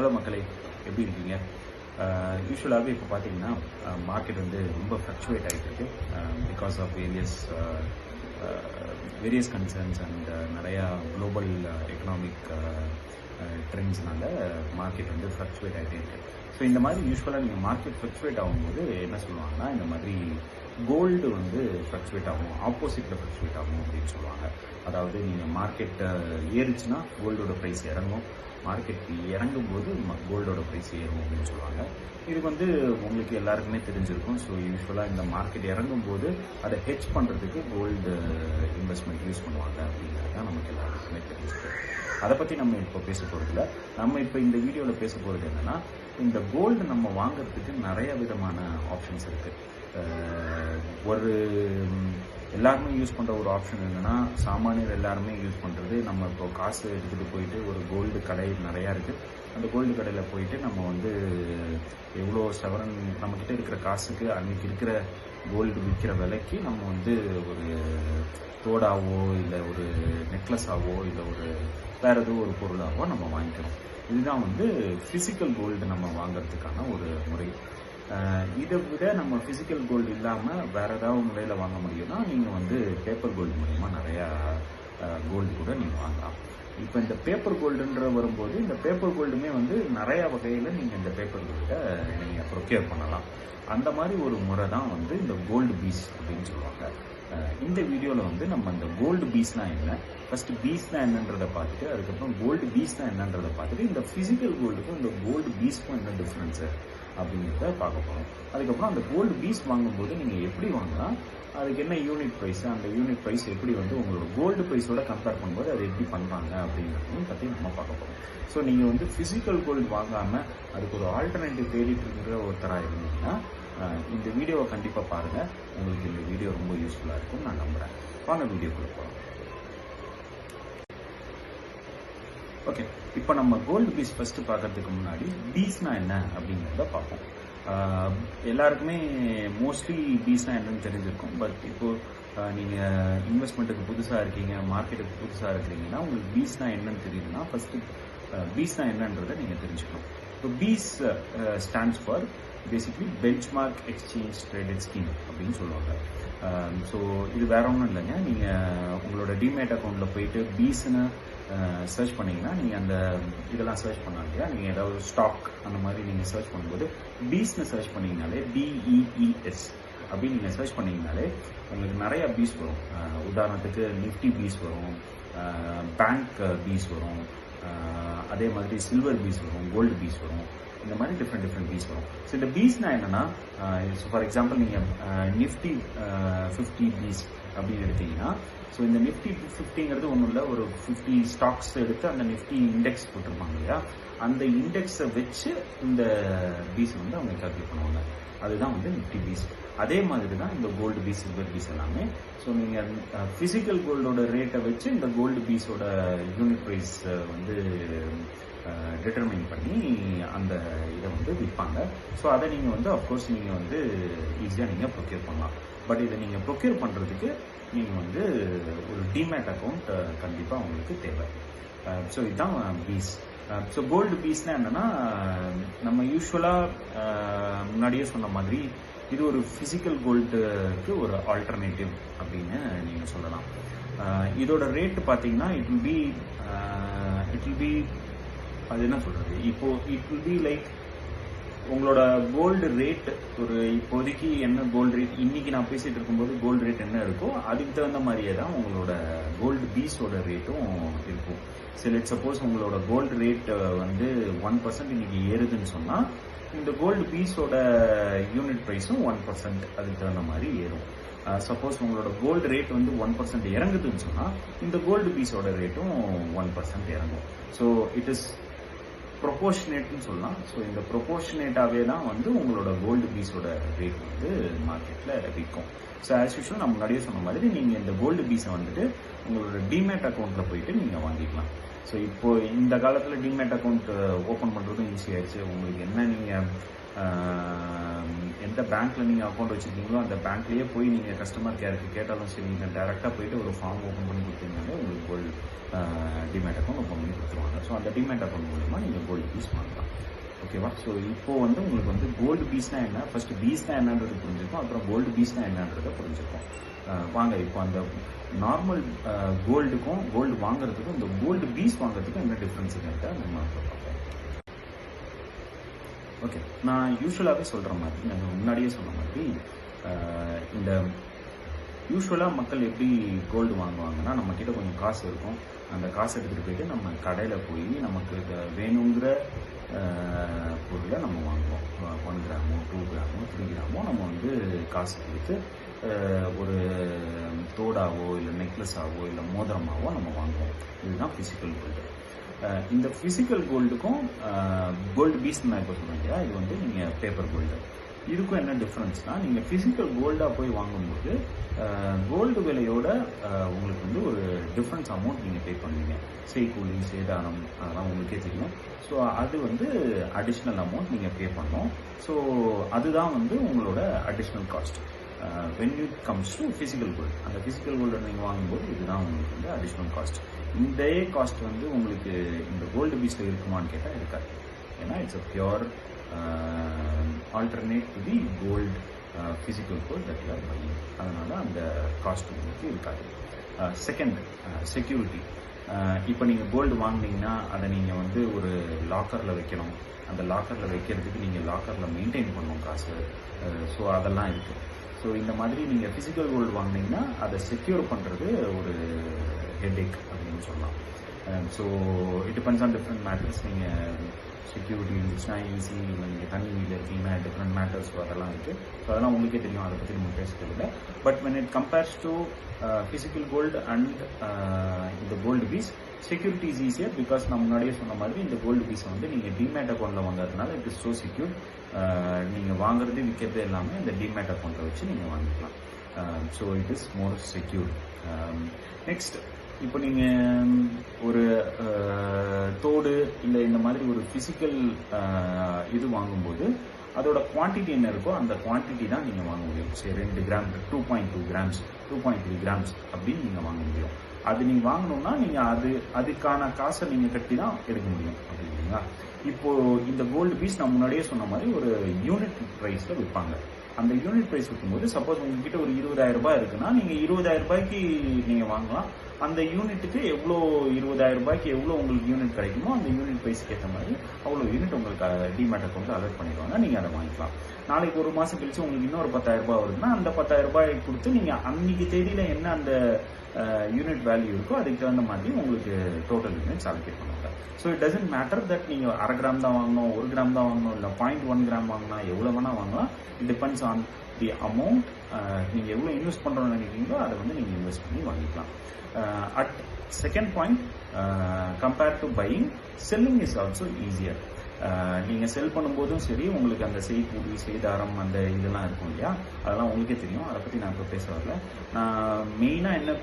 Hello மக்களே எப்படி இருக்கீங்க? யூஸ்வலாகவே இப்போ பார்த்தீங்கன்னா மார்க்கெட் வந்து ரொம்ப ஃப்ளக்சுவேட் ஆகிட்டு இருக்கு. Because of various various concerns and நிறையா குளோபல் எக்கனாமிக் ட்ரெண்ட்ஸ்னால மார்க்கெட் வந்து ஃப்ளக்சுவேட் ஆகிட்டே இருக்கு. ஸோ இந்த மாதிரி யூஸ்வலாக நீங்கள் மார்க்கெட் ஃப்ளக்சுவேட் ஆகும்போது என்ன சொல்லுவாங்கன்னா இந்த மாதிரி கோல்டு வந்து ஃப்ளக்சுவேட் ஆகும். ஆப்போசிட்டில் ஃப்ளக்சுவேட் ஆகும் அப்படின்னு சொல்லுவாங்க. அதாவது நீங்கள் மார்க்கெட்டை ஏறுச்சுன்னா கோல்டோட ப்ரைஸ் இறங்கும். மார்க்கெட் இறங்கும் போது கோல்டோட ப்ரைஸ் ஏறும் அப்படின்னு சொல்லுவாங்க. இது வந்து உங்களுக்கு எல்லாருக்குமே தெரிஞ்சிருக்கும். ஸோ யூஸ்வலாக இந்த மார்க்கெட் இறங்கும் போது அதை ஹெச் பண்ணுறதுக்கு கோல்டு இன்வெஸ்ட்மெண்ட் யூஸ் பண்ணுவாங்க அப்படிங்கிறது தான் நமக்கு எல்லாருக்குமே தெரிஞ்சிருக்கு அதை பற்றி நம்ம இப்போ பேச போகிறதில்ல நம்ம இப்போ இந்த வீடியோவில் பேச போகிறது என்னென்னா இந்த கோல்டு நம்ம வாங்குறதுக்கு நிறைய விதமான ஆப்ஷன்ஸ் இருக்குது ஒரு எல்லாருமே யூஸ் பண்ணுற ஒரு ஆப்ஷன் என்னென்னா சாமானியர் எல்லாருமே யூஸ் பண்ணுறது நம்ம இப்போ காசு எடுத்துகிட்டு போயிட்டு ஒரு கோல்டு கடை நிறையா இருக்குது அந்த கோல்டு கடையில் போயிட்டு நம்ம வந்து எவ்வளோ செவரன் நம்மக்கிட்ட இருக்கிற காசுக்கு அன்றைக்கி இருக்கிற கோல்டு விற்கிற விலைக்கு நம்ம வந்து ஒரு தோடாவோ இல்லை ஒரு நெக்லஸாவோ இல்லை ஒரு வேற ஏதோ ஒரு பொருளாகவோ நம்ம வாங்கிக்கிறோம். இதுதான் வந்து ஃபிசிக்கல் கோல்டு நம்ம வாங்குறதுக்கான ஒரு முறை. இதை விட நம்ம ஃபிசிக்கல் கோல்டு இல்லாமல் வேறு ஏதாவது முறையில் வாங்க முடியும்னா நீங்கள் வந்து பேப்பர் கோல்டு மூலயமா நிறையா கோல்டு கூட நீங்கள் வாங்கலாம். இப்போ இந்த பேப்பர் கோல்டுன்ற வரும்போது இந்த பேப்பர் கோல்டுமே வந்து நிறைய வகையில் நீங்கள் இந்த பேப்பர் கோல்டை நீங்கள் ப்ரொக்யூர் பண்ணலாம். அந்த மாதிரி ஒரு முறை தான் வந்து இந்த கோல்டு பீஸ் அப்படின்னு சொல்லுவாங்க. இந்த வீடியோவில் வந்து நம்ம இந்த கோல்டு பீஸ்னா என்ன? ஃபஸ்ட்டு பீஸ்னா என்னன்றதை பார்த்துட்டு அதுக்கப்புறம் கோல்டு பீஸ்னா என்னன்றதை பார்த்துட்டு இந்த ஃபிசிக்கல் கோல்டுக்கும் இந்த கோல்டு பீஸ்க்கும் என்ன டிஃப்ரென்ஸு அப்படிங்கிறத பார்க்க போகிறோம் அதுக்கப்புறம் அந்த கோல்டு பீஸ் வாங்கும்போது நீங்கள் எப்படி வாங்கலாம் அதுக்கு என்ன யூனிட் ப்ரைஸ் அந்த யூனிட் ப்ரைஸ் எப்படி வந்து உங்களோட கோல்டு ப்ரைஸோட கம்பேர் பண்ணும்போது அதை எப்படி பண்ணுறாங்க அப்படிங்கிறதையும் பற்றி நம்ம பார்க்க போகிறோம் ஸோ நீங்கள் வந்து ஃபிசிக்கல் கோல்டு வாங்காமல் அதுக்கு ஒரு ஆல்டர்னேட்டிவ் தேடிட்டு இருக்கிற ஒருத்தராக இருந்தீங்கன்னா இந்த வீடியோவை கண்டிப்பாக பாருங்கள் உங்களுக்கு இந்த வீடியோ ரொம்ப யூஸ்ஃபுல்லாக இருக்கும்னு நான் நம்புகிறேன் வாங்க வீடியோக்குள்ளே போகலாம் ஓகே இப்போ நம்ம கோல்டு பீஸ் ஃபஸ்ட்டு பார்க்கறதுக்கு முன்னாடி பீஸ்னா என்ன அப்படிங்கிறத பார்ப்போம். எல்லாருக்குமே மோஸ்ட்லி பீஸ்னா என்னன்னு தெரிஞ்சிருக்கும். பட் இப்போ நீங்கள் இன்வெஸ்ட்மெண்ட்டுக்கு புதுசாக இருக்கீங்க மார்க்கெட்டுக்கு புதுசாக இருக்கிறீங்கன்னா உங்களுக்கு பீஸ்னா என்னன்னு தெரியுதுன்னா ஃபஸ்ட்டு பீஸ்னா என்னன்றதை நீங்கள் தெரிஞ்சுக்கணும். இப்போ BeES stands for basically benchmark exchange traded scheme அப்படின்னு சொல்லுவாங்க. ஸோ இது வேற ஒன்றும் இல்லைங்க. நீங்கள் உங்களோட டிமேட் அக்கௌண்ட்டில் போயிட்டு பீஸ்னு சர்ச் பண்ணிங்கன்னா நீங்கள் அந்த இதெல்லாம் சர்ச் பண்ணலாம் இல்லையா? நீங்கள் ஏதாவது ஸ்டாக் அந்த மாதிரி நீங்கள் சர்ச் பண்ணும்போது பீஸ்னு சர்ச் பண்ணிங்கனாலே பிஇஇஎஸ் அப்படின்னு நீங்கள் சர்ச் பண்ணிங்கனாலே உங்களுக்கு நிறைய பீஸ் வரும். உதாரணத்துக்கு நிஃப்டி பீஸ் வரும். பேங்க் பீஸ் வரும். அதே மாதிரி சில்வர் பீஸ் வரும் கோல்டு பீஸ் வரும். இந்த மாதிரி டிஃப்ரெண்ட் டிஃப்ரெண்ட் பீஸ் வரும். ஸோ இந்த பீஸ்னா என்னன்னா ஃபார் எக்ஸாம்பிள் நீங்கள் நிஃப்டி ஃபிஃப்டி பீஸ் அப்படின்னு எடுத்தீங்கன்னா ஸோ இந்த நிஃப்டி ஃபிஃப்டிங்கிறது ஒன்றும் இல்லை ஒரு ஃபிஃப்டி ஸ்டாக்ஸ் எடுத்து அந்த நிஃப்டி இண்டெக்ஸ் போட்டிருப்பாங்க இல்லையா? அந்த இண்டெக்ஸை வச்சு இந்த பீஸ் வந்து அவங்க கால்குலேட் பண்ணுவாங்க. அதுதான் வந்து நிஃப்டி பீஸ் அதே மாதிரி தான் இந்த கோல்டு பீஸ் சில்வர் பீஸ் எல்லாமே. ஸோ நீங்கள் ஃபிசிக்கல் கோல்டோட ரேட்டை வச்சு இந்த கோல்டு பீஸோட யூனிட் ப்ரைஸ் வந்து டிட்டர்மைன் பண்ணி அந்த இதை வந்து விற்பாங்க. ஸோ அதை நீங்கள் வந்து அஃப்கோர்ஸ் நீங்கள் வந்து ஈஸியாக நீங்கள் ப்ரொக்யூர் பண்ணலாம். பட் இதை நீங்கள் ப்ரொக்யூர் பண்ணுறதுக்கு நீங்கள் வந்து ஒரு டிமேட் அக்கௌண்ட் கண்டிப்பாக உங்களுக்கு தேவை. ஸோ இதுதான் பீஸ் ஸோ கோல்டு பீஸ்னால் என்னென்னா நம்ம யூஸ்வலாக முன்னாடியே சொன்ன மாதிரி இது ஒரு ஃபிசிக்கல் கோல்டுக்கு ஒரு ஆல்டர்னேட்டிவ் அப்படின்னு நீங்கள் சொல்லலாம். இதோட ரேட்டு பார்த்தீங்கன்னா it will be it will be அது என்ன சொல்கிறது இப்போ இட் வில் பி லைக் உங்களோட கோல்டு ரேட் ஒரு இப்போதைக்கு என்ன கோல்டு ரேட் இன்னைக்கு நான் பேசிட்டு இருக்கும்போது கோல்டு ரேட் என்ன இருக்கோ அதுக்கு தகுந்த மாதிரியே தான் உங்களோட கோல்டு பீஸோட ரேட்டும் இருக்கும். சரி லெட் சப்போஸ் உங்களோட கோல்டு ரேட் வந்து ஒன் பர்சன்ட் இன்னைக்கு ஏறுதுன்னு சொன்னால் இந்த கோல்டு பீஸோட யூனிட் ப்ரைஸும் ஒன் பர்சன்ட் அதுக்கு தகுந்த மாதிரி ஏறும். சப்போஸ் உங்களோட கோல்டு ரேட் வந்து ஒன் பர்சன்ட் இறங்குதுன்னு சொன்னால் இந்த கோல்டு பீஸோட ரேட்டும் ஒன் பர்சன்ட் இறங்கும். ஸோ இட் இஸ் ப்ரொபோர்ஷனேட்னு சொல்லலாம். ஸோ இந்த ப்ரொபோர்ஷனேட்டாகவே தான் வந்து உங்களோட கோல்டு பீஸோட ரேட் வந்து மார்க்கெட்டில் விற்கும். ஸோ ஆஸ் யூஷுவல் நான் முன்னாடியே சொன்ன மாதிரி நீங்கள் இந்த கோல்டு பீஸை வந்துட்டு உங்களோட டிமேட் அக்கௌண்ட்டில் போயிட்டு நீங்கள் வாங்கிக்கலாம். ஸோ இப்போ இந்த காலத்தில் டிமேட் அக்கௌண்ட் ஓப்பன் uh, பண்ணுறதும் ஈஸியாகிடுச்சு உங்களுக்கு என்ன நீங்கள் எந்த பேங்க்கில் நீங்கள் அக்கௌண்ட் வச்சுருக்கீங்களோ அந்த பேங்க்லேயே போய் நீங்கள் கஸ்டமர் கேருக்கு கேட்டாலும் சரி நீங்கள் டேரெக்டாக போயிட்டு ஒரு ஃபார்ம் ஓப்பன் பண்ணி கொடுத்தீங்கனாலே உங்களுக்கு கோல்டு டிமேட் அக்கௌண்ட் ஓப்பன் பண்ணி கொடுத்துருவாங்க. ஸோ அந்த டிமேட் அக்கௌண்ட் மூலமாக நீங்கள் கோல்டு பீஸ் பண்ணலாம். ஓகேவா ஸோ இப்போ வந்து உங்களுக்கு வந்து கோல்டு பீஸ்னா என்ன? ஃபர்ஸ்ட் பீஸ்னா என்னன்றது புரிஞ்சுக்கும். அப்புறம் கோல்டு பீஸ்னா என்னன்றதை புரிஞ்சுருக்கோம் வாங்க. இப்போ அந்த நார்மல் கோல்டுக்கும் கோல்டு வாங்குறதுக்கும் இந்த கோல்டு பீஸ் வாங்குறதுக்கும் என்ன டிஃப்ரென்ஸுங்கிறத நம்ம பார்ப்போம். ஓகே நான் யூஸ்வலாகவே சொல்கிற மாதிரி நான் முன்னாடியே சொன்ன மாதிரி இந்த யூஸ்வலாக மக்கள் எப்படி கோல்டு வாங்குவாங்கன்னா நம்மக்கிட்ட கொஞ்சம் காசு இருக்கும். அந்த காசு எடுத்துகிட்டு போயிட்டு நம்ம கடையில் போய் நமக்கு வேணுங்கிற பொருளை நம்ம வாங்குவோம். ஒன் கிராமோ டூ கிராமோ த்ரீ கிராமோ நம்ம வந்து காசு கொடுத்து ஒரு தோடாவோ இல்லை நெக்லஸாவோ இல்லை மோதிரமாவோ நம்ம வாங்குவோம். இதுதான் ஃபிசிக்கல் கோல்டு இந்த ஃபிசிக்கல் கோல்டுக்கும் கோல்டு பீஸ் நான் இப்போ சொன்னேன் இல்லையா? இது வந்து நீங்கள் பேப்பர் கோல்டு இதுக்கும் என்ன டிஃப்ரென்ஸ்னா நீங்கள் ஃபிசிக்கல் கோல்டாக போய் வாங்கும்போது கோல்டு விலையோட உங்களுக்கு வந்து ஒரு டிஃப்ரென்ஸ் அமௌண்ட் நீங்கள் பே பண்ணுவீங்க. செய்கூலி சேதாரம் அதெல்லாம் உங்களுக்கே தெரியும். ஸோ அது வந்து அடிஷ்னல் அமௌண்ட் நீங்கள் பே பண்ணோம் ஸோ அதுதான் வந்து உங்களோட additional cost when it comes to physical gold அந்த ஃபிசிக்கல் கோல்டை நீங்கள் வாங்கும்போது இதுதான் உங்களுக்கு வந்து அடிஷ்னல் காஸ்ட் இந்த காஸ்ட் வந்து உங்களுக்கு இந்த கோல்டு பீஸில் இருக்குமான்னு கேட்டால் இருக்காது. ஏன்னா it's a pure alternate to the gold physical gold that you are buying அதனால் அந்த காஸ்ட் உங்களுக்கு இருக்காது. Uh, second security uh, uh, இப்போ நீங்கள் கோல்டு வாங்குனீங்கன்னா அதை நீங்கள் வந்து ஒரு லாக்கரில் வைக்கணும். அந்த லாக்கரில் வைக்கிறதுக்கு நீங்கள் லாக்கரில் மெயின்டைன் பண்ணணும் காசு. ஸோ அதெல்லாம் இருக்குது ஸோ இந்த மாதிரி நீங்கள் ஃபிசிக்கல் கோல்டு வாங்கினீங்கன்னா அதை செக்யூர் பண்ணுறது ஒரு ஹெட்ஏக் அப்படின்னு சொல்லலாம். So it depends on different matters நீங்கள் செக்யூரிட்டி இருந்துச்சுன்னா ஈஸி இல்லை நீங்கள் தனி வீட்டில் இருக்கீங்கன்னா டிஃப்ரெண்ட் மேட்டர்ஸ் அதெல்லாம் இருக்குது ஸோ அதெல்லாம் உங்களுக்கே தெரியும். அதை பற்றி நம்ம பேசுகிறதில்ல but when it compares to physical gold and இந்த gold BeES security is easier because நான் முன்னாடியே சொன்ன மாதிரி இந்த கோல்டு பீஸை வந்து நீங்கள் டிமேட் அக்கௌண்ட்டில் வாங்குறதுனால இட் இஸ் ஸோ செக்யூர் நீங்கள் வாங்குறது விற்கிறது எல்லாமே இந்த டிமேட் அக்கௌண்ட்டை வச்சு நீங்கள் வாங்கிக்கலாம். So it is more secure next இப்போ நீங்கள் ஒரு தோடு இல்லை இந்த மாதிரி ஒரு ஃபிசிக்கல் இது வாங்கும்போது அதோட குவான்டிட்டி என்ன இருக்கோ அந்த குவான்டிட்டி தான் நீங்கள் வாங்க முடியும். சரி ரெண்டு gram two point two grams two point three grams அப்படின்னு நீங்கள் வாங்க முடியும். அது நீங்கள் வாங்கணும்னா நீங்கள் அது அதுக்கான காசை நீங்கள் கட்டி தான் எடுக்க முடியும். அப்படிங்களா இப்போ இந்த கோல்டு பீஸ் நான் முன்னாடியே சொன்ன மாதிரி ஒரு யூனிட் ப்ரைஸில் விற்பாங்க அந்த யூனிட் ப்ரைஸ் விற்கும்போது சப்போஸ் உங்ககிட்ட ஒரு இருபதாயிரம் ரூபாய் இருக்குன்னா நீங்கள் இருபதாயிரம் ரூபாய்க்கு நீங்கள் வாங்கலாம். அந்த யூனிட்டுக்கு எவ்வளோ இருபதாயிரம் ரூபாய்க்கு எவ்வளோ உங்களுக்கு யூனிட் கிடைக்குமோ அந்த யூனிட் ப்ரைஸ்க்கு ஏற்ற மாதிரி அவ்வளோ யூனிட் உங்களுக்கு டிமேட் அக்கௌண்ட் அலர்ட் பண்ணிடுவாங்க. நீங்கள் அதை வாங்கிக்கலாம். நாளைக்கு ஒரு மாதம் கழிச்சு உங்களுக்கு இன்னொரு பத்தாயிரம் ரூபாய் வருதுன்னா அந்த பத்தாயிரம் ரூபாய் கொடுத்து நீங்கள் அன்னைக்கு தேதியில் என்ன அந்த யூனிட் வேல்யூ இருக்கோ அதுக்கு தகுந்த மாதிரி உங்களுக்கு டோட்டல் யூனிட்ஸ் அலோகேட் பண்ணுவாங்க. So it doesn't matter that நீங்கள் அரை கிராம் தான் வாங்கணும் ஒரு கிராம் தான் வாங்கணும் இல்லை பாயிண்ட் ஒன் கிராம் வாங்கினா எவ்வளோ வேணால் வாங்கலாம். It depends on the amount uh, நீங்கள் எவ்வளோ இன்வெஸ்ட் பண்ணுறோம்னு நினைக்கிறீங்களோ அதை வந்து நீங்கள் இன்வெஸ்ட் பண்ணி வாங்கிக்கலாம். At second point compare to buying selling is also easier நீங்கள் செல் பண்ணும்போதும் சரி உங்களுக்கு அந்த செய்கூலி செய்தாரம் அந்த இதெல்லாம் இருக்கும் இல்லையா? அதெல்லாம் உங்களுக்கே தெரியும். அதை பற்றி நான் இப்போ பேச வரல. நான் மெயினாக என்ன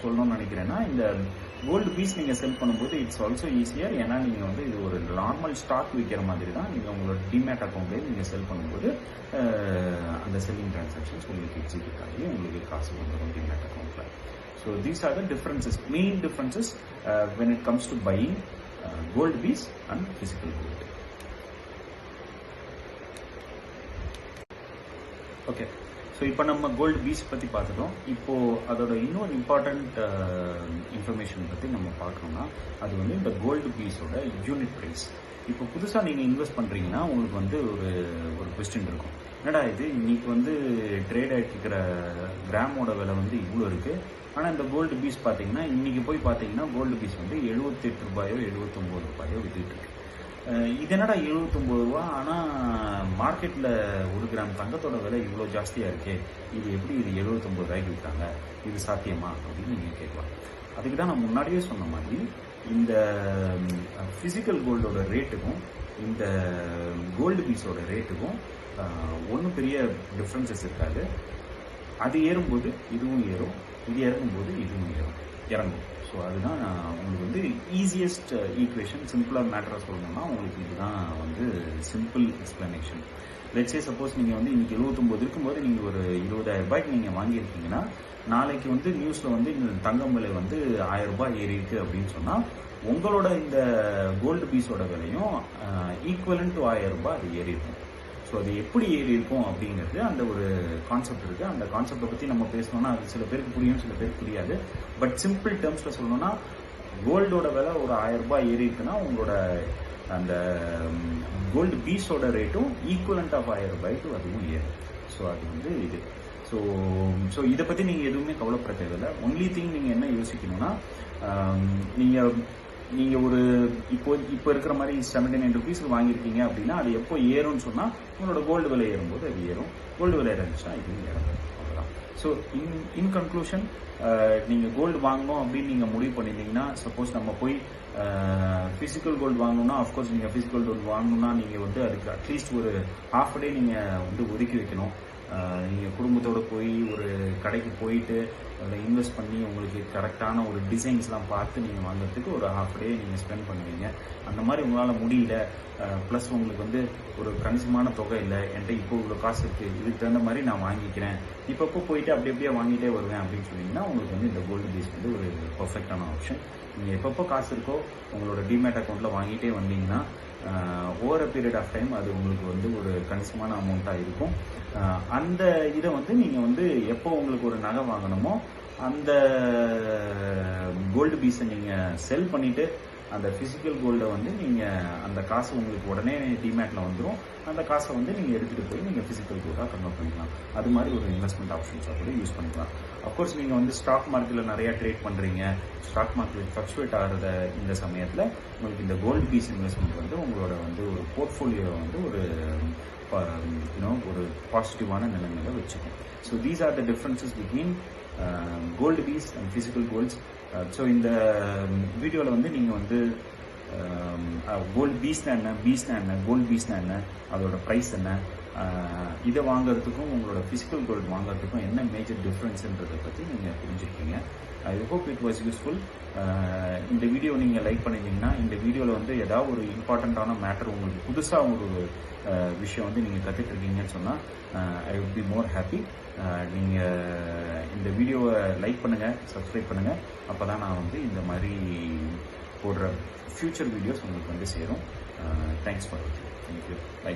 சொல்லணும்னு நினைக்கிறேன்னா இந்த கோல்டு பீஸ் நீங்கள் செல் பண்ணும்போது இட்ஸ் ஆல்சோ ஈஸியர் ஏன்னா நீங்கள் வந்து இது ஒரு நார்மல் ஸ்டாக் விற்கிற மாதிரி தான். நீங்கள் உங்களோட டிமேட் அக்கௌண்ட்லேயே நீங்கள் செல் பண்ணும்போது அந்த செல்லிங் டிரான்சாக்ஷன்ஸ் உங்களுக்கு எக்ஸிக்யூட் ஆகி உங்களுக்கு காசு வந்துடும் டிமேட் அக்கௌண்ட்டில் so these are the differences main differences when it comes to buying gold BeES and physical gold okay so இப்போ நம்ம கோல்டு பீஸ் பற்றி பார்த்துட்டோம். இப்போ அதோட இன்னொரு இம்பார்ட்டண்ட் இன்ஃபர்மேஷன் பற்றி நம்ம பார்க்கணும்னா அது வந்து இந்த கோல்டு பீஸோட யூனிட் ப்ரைஸ் இப்போ புதுசாக நீங்கள் இன்வெஸ்ட் பண்ணுறீங்கன்னா உங்களுக்கு வந்து ஒரு ஒரு கொஸ்டின் இருக்கும். என்னடா இது? இன்னைக்கு வந்து ட்ரேட் ஆகிட்டு இருக்கிற கிராமோட விலை வந்து இவ்வளோ இருக்குது ஆனால் இந்த கோல்டு பீஸ் பார்த்தீங்கன்னா இன்றைக்கி போய் பார்த்தீங்கன்னா கோல்டு பீஸ் வந்து எழுபத்தெட்டு ரூபாயோ எழுபத்தொம்போது ரூபாயோ விற்றுட்டு இது என்னடா எழுபத்தொம்போது ரூபா? ஆனால் மார்க்கெட்டில் ஒரு கிராம் தங்கத்தோட விலை இவ்வளோ ஜாஸ்தியாக இருக்கே. இது எப்படி இது எழுபத்தொம்போது ரூபாய்க்கு விற்றாங்க இது சாத்தியமா? அப்படின்னு நீங்கள் கேட்கலாம். அதுக்கு தான் நான் முன்னாடியே சொன்ன மாதிரி இந்த ஃபிசிக்கல் கோல்டோட ரேட்டுக்கும் இந்த கோல்டு பீஸோட ரேட்டுக்கும் ஒன்றும் பெரிய டிஃப்ரென்சஸ் இருக்காது. அது ஏறும்போது இதுவும் ஏறும் இது இறங்கும்போது இதுவும் ஏறும். இறங்கும். ஸோ அதுதான் உங்களுக்கு வந்து ஈஸியஸ்ட் ஈக்குவேஷன் சிம்பிளாக மேட்டராக சொல்லணும்னா உங்களுக்கு இதுதான் வந்து சிம்பிள் எக்ஸ்பிளனேஷன் லெட்ஸே சப்போஸ் நீங்கள் வந்து இன்றைக்கி எழுபத்தொம்போது இருக்கும்போது நீங்கள் ஒரு இருபதாயிரம் ரூபாய்க்கு நீங்கள் வாங்கியிருக்கீங்கன்னா நாளைக்கு வந்து நியூஸில் வந்து இந்த தங்கம் விலை வந்து ஆயிரம் ரூபாய் ஏறி இருக்கு அப்படின்னு சொன்னால் உங்களோட இந்த கோல்டு பீஸோட விலையும் uh, ஈக்குவலன் டு ஆயிரம் ரூபாய் அது ஏறி இருக்கும். ஸோ அது எப்படி ஏறி இருக்கும் அப்படிங்கிறது அந்த ஒரு கான்செப்ட் இருக்குது அந்த கான்செப்டை பற்றி நம்ம பேசணும்னா அது சில பேருக்கு புரியும் சில பேருக்கு புரியாது. பட் சிம்பிள் டேர்ம்ஸில் சொல்லணும்னா கோல்டோட விலை ஒரு ஆயிரம் ரூபாய் ஏறி இருக்குன்னா உங்களோட அந்த கோல்டு பீஸோட ரேட்டும் ஈக்குவலண்ட் ஆஃப் ஆயிரம் ரூபாய்க்கு அதுவும் ஏறும். ஸோ அது வந்து இது. ஸோ ஸோ இதை பற்றி நீங்கள் எதுவுமே கவலைப்பட தேவையில்லை. ஒன்லி திங் நீங்கள் என்ன யோசிக்கணும்னா நீங்கள் நீங்கள் ஒரு இப்போ இப்போ இருக்கிற மாதிரி செவன்டி நைன் ருபீஸ்க்கு வாங்கியிருக்கீங்க அப்படின்னா அது எப்போ ஏறும்னு சொன்னால் உங்களோட கோல்டு விலை ஏறும்போது அது ஏறும். கோல்டு விலை இருந்துச்சுன்னா இதுவும் ஏறும். அவ்வளோதான் ஸோ இன் இன் கன்க்ளூஷன் நீங்கள் கோல்டு வாங்கணும் அப்படின்னு நீங்கள் முடிவு பண்ணியிருந்தீங்கன்னா சப்போஸ் நம்ம போய் ஃபிசிக்கல் கோல்டு வாங்கணும்னா அஃப்கோர்ஸ் நீங்கள் ஃபிசிக்கல் கோல்டு வாங்கணும்னா நீங்கள் வந்து அதுக்கு அட்லீஸ்ட் ஒரு ஹாஃப் டே நீங்கள் வந்து ஒதுக்கி வைக்கணும். நீங்கள் குடும்பத்தோடு போய் ஒரு கடைக்கு போயிட்டு அதில் இன்வெஸ்ட் பண்ணி உங்களுக்கு கரெக்டான ஒரு டிசைன்ஸ்லாம் பார்த்து நீங்கள் வாங்குறதுக்கு ஒரு ஹாஃப் டே நீங்கள் ஸ்பெண்ட் பண்ணுவீங்க. அந்த மாதிரி உங்களால் முடியல ப்ளஸ் உங்களுக்கு வந்து ஒரு கணிசமான தொகை இல்லை என்கிட்ட இப்போ இவ்வளோ காசு இருக்குது இதுக்கு தகுந்த மாதிரி நான் வாங்கிக்கிறேன். இப்பப்போ போயிட்டு அப்படி அப்படியே வாங்கிட்டே வருவேன் அப்படின்னு சொன்னீங்கன்னா உங்களுக்கு வந்து இந்த கோல்டு பேஸ் வந்து ஒரு பர்ஃபெக்டான ஆப்ஷன் நீங்கள் எப்பப்போ காசு இருக்கோ உங்களோட டிமேட் அக்கௌண்ட்டில் வாங்கிட்டே வந்தீங்கன்னா ஓவர பீரியட் ஆஃப் டைம் அது உங்களுக்கு வந்து ஒரு கணிசமான அமௌண்ட்டாக இருக்கும். அந்த இதை வந்து நீங்கள் வந்து எப்போ உங்களுக்கு ஒரு நகை வாங்கணுமோ அந்த கோல்டு பீஸை நீங்கள் செல் பண்ணிவிட்டு அந்த ஃபிசிக்கல் கோல்டை வந்து நீங்கள் அந்த காசு உங்களுக்கு உடனே டிமேட்டில் வந்துடும் அந்த காசை வந்து நீங்கள் எடுத்துகிட்டு போய் நீங்கள் ஃபிசிக்கல் கோல்டாக கன்வெர்ட் பண்ணிக்கலாம். அது மாதிரி ஒரு இன்வெஸ்ட்மெண்ட் ஆப்ஷன்ஸாக கூட யூஸ் பண்ணிக்கலாம். அஃப்கோர்ஸ் நீங்கள் வந்து ஸ்டாக் மார்க்கெட்டில் நிறையா ட்ரேட் பண்ணுறீங்க ஸ்டாக் மார்க்கெட் ஃப்ளக்சுவேட் ஆகிறத இந்த சமயத்தில் உங்களுக்கு இந்த கோல்டு பீஸ் இன்வெஸ்ட்மெண்ட் வந்து உங்களோட வந்து ஒரு போர்ட்ஃபோலியோ வந்து ஒரு யூனோ ஒரு பாசிட்டிவான நிலைமையில வச்சுக்கும் so these are the differences between gold BeES and physical golds so இந்த um, வீடியோவில் வந்து நீங்கள் வந்து கோல்டு பீஸ்னா என்ன பீஸ்னா என்ன கோல்டு பீஸ்னா என்ன அதோட ப்ரைஸ் என்ன இதை வாங்குறதுக்கும் உங்களோட ஃபிசிக்கல் கோல்டு வாங்குறதுக்கும் என்ன மேஜர் டிஃப்ரென்ஸ்ன்றதை பற்றி நீங்கள் புரிஞ்சுருக்கீங்க I hope it was useful இந்த வீடியோ நீங்கள் லைக் பண்ணியிருந்தீங்கன்னா இந்த வீடியோவில் வந்து ஏதாவது ஒரு இம்பார்ட்டண்ட்டான மேட்டர் உங்களுக்கு புதுசாக ஒரு விஷயம் வந்து நீங்கள் கற்றுட்ருக்கீங்கன்னு சொன்னால் I would be more happy நீங்கள் இந்த வீடியோவை லைக் பண்ணுங்கள் சப்ஸ்கிரைப் பண்ணுங்கள் அப்போ தான் நான் வந்து இந்த மாதிரி போடுற ஃப்யூச்சர் வீடியோஸ் உங்களுக்கு வந்து சேரும். தேங்க்ஸ் ஃபார் வாட்சிங் தேங்க்யூ பை